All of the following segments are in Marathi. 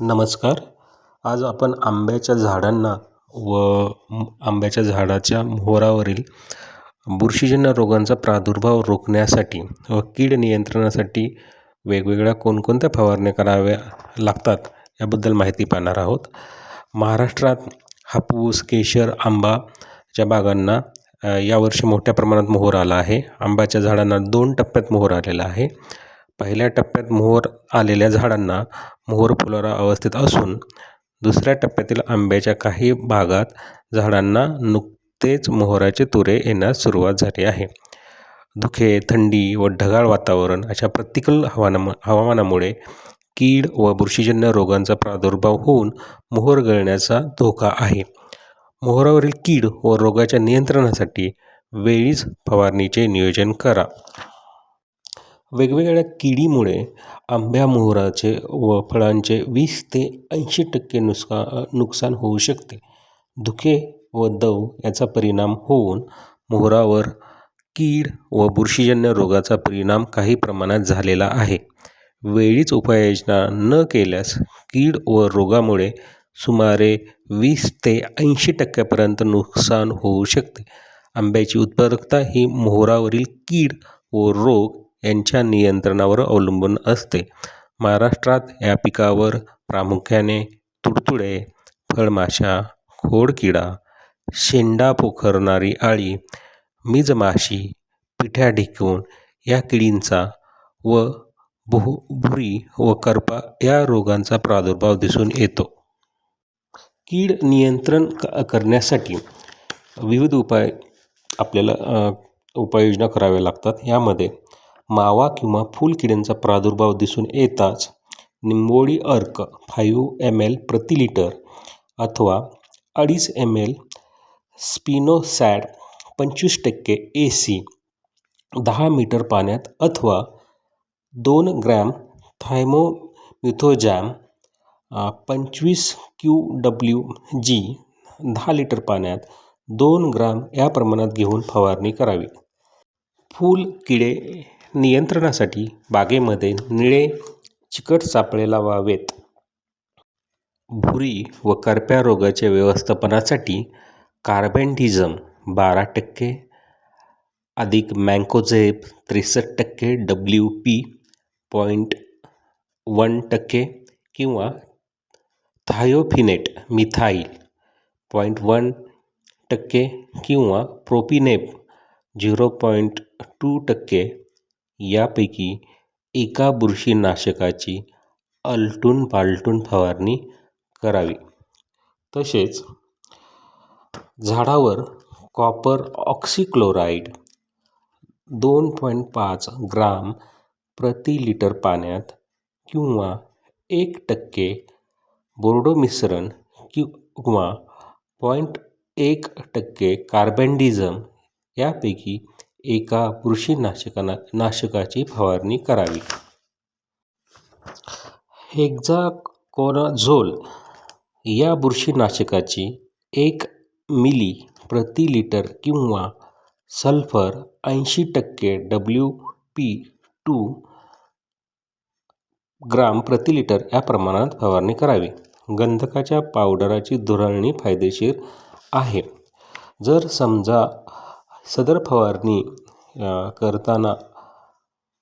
नमस्कार. आज आपण आंब्याच्या झाडांना व आंब्याच्या झाडाच्या मोहरावरील बुरशीजन्य रोगांचा प्रादुर्भाव रोखण्यासाठी व कीड नियंत्रणासाठी वेगवेगळ्या कोणकोणत्या फवारण्या कराव्या लागतात याबद्दल माहिती पाहणार आहोत. महाराष्ट्रात हापूस केशर आंबाच्या बागांना यावर्षी मोठ्या प्रमाणात मोहर आला आहे. आंब्याच्या झाडांना दोन टप्प्यात मोहर आलेला आहे. पहिल्या टप्प्यात मोहर आलेल्या झाडांना मोहर फुलोरा अवस्थेत असून दुसऱ्या टप्प्यातील आंब्याच्या काही भागात झाडांना नुकतेच मोहराचे तुरे येण्यास सुरुवात झाली आहे. धुके थंडी व ढगाळ वातावरण अशा प्रतिकूल हवाना हवामानामुळे कीड व बुरशीजन्य रोगांचा प्रादुर्भाव होऊन मोहर गळण्याचा धोका आहे. मोहरावरील कीड व रोगाच्या नियंत्रणासाठी वेळीच फवारणीचे नियोजन करा. वेगवेगळ्या किडीमुळे आंब्या मोहराचे व फळांचे वीस ते ऐंशी टक्के नुसका नुकसान होऊ शकते. धुके व दव याचा परिणाम होऊन मोहरावर कीड व बुरशीजन्य रोगाचा परिणाम काही प्रमाणात झालेला आहे. वेळीच उपाययोजना न केल्यास कीड व रोगामुळे सुमारे वीस ते ऐंशी टक्क्यापर्यंत नुकसान होऊ शकते. आंब्याची उत्पादकता ही मोहरावरील कीड व रोग यांच्या नियंत्रणावर अवलंबून असते. महाराष्ट्रात या पिकावर प्रामुख्याने तुडतुडे फळमाशा खोडकिडा शेंडा पोखरणारी आळी मिजमाशी पिठ्या ढिकूण या किडींचा व भु भुरी व करपा या रोगांचा प्रादुर्भाव दिसून येतो. कीड नियंत्रण क करण्यासाठी विविध उपाय आपल्याला उपाययोजना कराव्या लागतात. यामध्ये मावा किंवा फुलकिड्यांचा प्रादुर्भाव दिसून येताच निंबोळी अर्क फाईव्ह एम एल प्रति लिटर अथवा अडीच एम एल स्पिनोसॅड पंचवीस टक्के ए सी दहा मीटर पाण्यात अथवा दोन ग्रॅम थायमोमिथोजॅम पंचवीस क्यू डब्ल्यू जी दहा लिटर पाण्यात दोन ग्राम या प्रमाणात घेऊन फवारणी करावी. फूल किडे नियंत्रणासाठी बागेमध्ये निळे चिकट सापळे लावावेत. भुरी व करप्या रोगाच्या व्यवस्थापनासाठी कार्बेंडिझम बारा टक्के अधिक मँकोझेब त्रेसष्ट टक्के डब्ल्यू पी पॉईंट वन टक्के किंवा थायोफिनेट मिथाईल पॉईंट वन टक्के किंवा प्रोपिनेप झिरो पॉईंट टू टक्के यापैकी एका बुरशीनाशकाची आलटून पालटून फवारणी करावी. तसेच झाडावर कॉपर ऑक्सिक्लोराईड दोन पॉईंट पाच ग्राम प्रति लिटर पाण्यात किंवा एक टक्के बोर्डो मिश्रण किंवा पॉईंट एक टक्के कार्बेंडिझम यापैकी एका बुरशीनाशकाना नाशकाची फवारणी करावी. हेक्झाकोनाझोल या बुरशीनाशकाची एक मिली प्रति लिटर किंवा सल्फर ऐंशी टक्के डब्ल्यू पी टू ग्राम प्रति लिटर या प्रमाणात फवारणी करावी. गंधकाच्या पावडराची धुरळणी फायदेशीर आहे. जर समजा सदर फवारणी करताना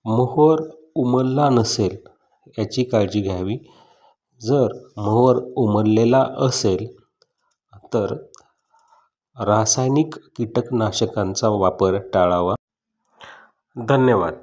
मोहोर उमलला नसेल याची काळजी घ्यावी. जर मोहोर उमललेला असेल तर रासायनिक कीटकनाशकांचा वापर टाळावा. धन्यवाद.